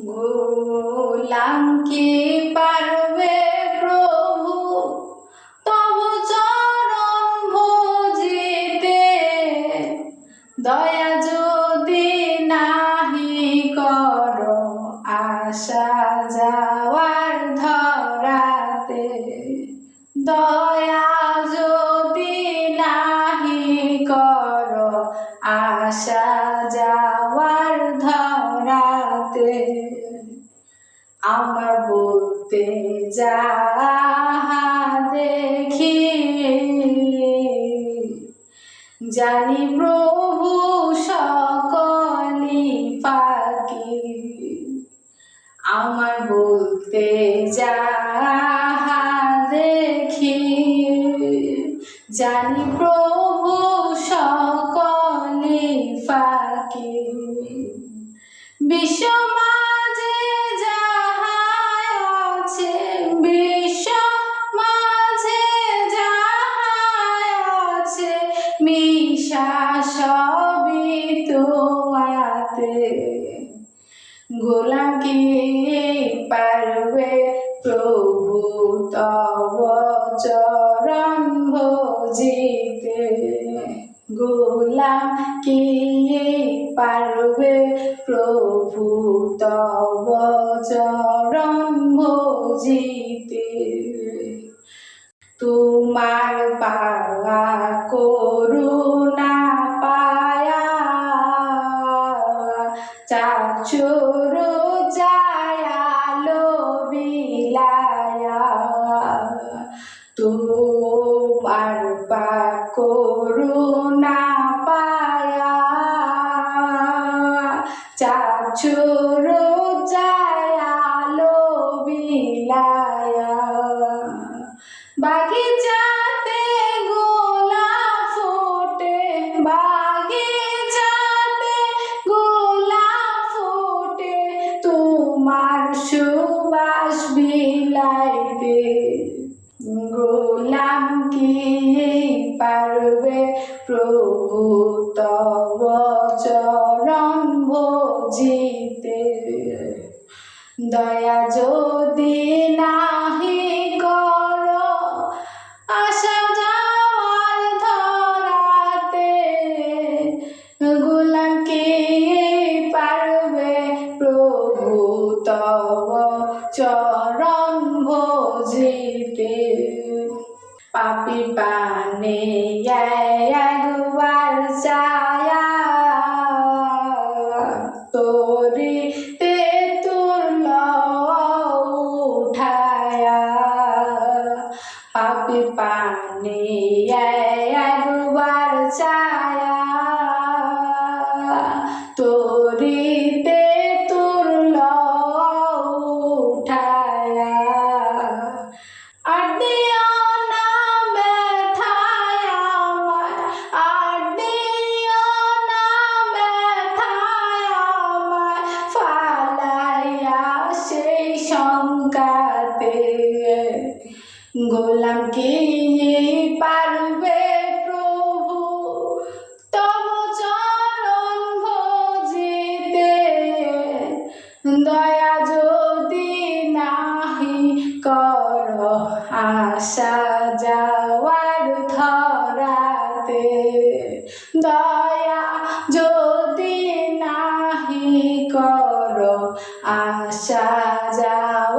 গোলাম কি পারবে প্রভু তব চরণ ভোজিতে দয়া যদি নাহি কর আশা যাওয়ার আমার বলতে যা দেখি। জানি প্রভু সকলি ফাঁকি আমার বলতে যা দেখি। জানি প্রভু সকলি ফাঁকি বিশ্ব মিশা সবই তোমাতে। গোলাম কি পারবে প্রভু তব চরণ ভজিতে। গোলাম কি পারবে প্রভু তব চরণ ভজিতে। তোমার পাওয়া করুণা পায়া। চাচুর যায়ালো বিলায়া। তোমার পা করুণা পায়া। চাচুর বিলাইতে গোলাম কি পারবে? প্রভু তব চরণ ভজিতে। দয়া যদি নাহি কর, আশা যাওয়ার ধরাতে। গোলাম কে ভজিতে পাপি পানে একবার চায়া তোরি তে তুল উঠায়া পাপি পানে একবার চায়া তোরি গোলাম কি পারবে প্রভু, তব চরণ ভজিতে দয়া যদি নাহি কর আশা যাওয়ার ধরাতে। দয়া যদি নাহি কর আশা ধরাতে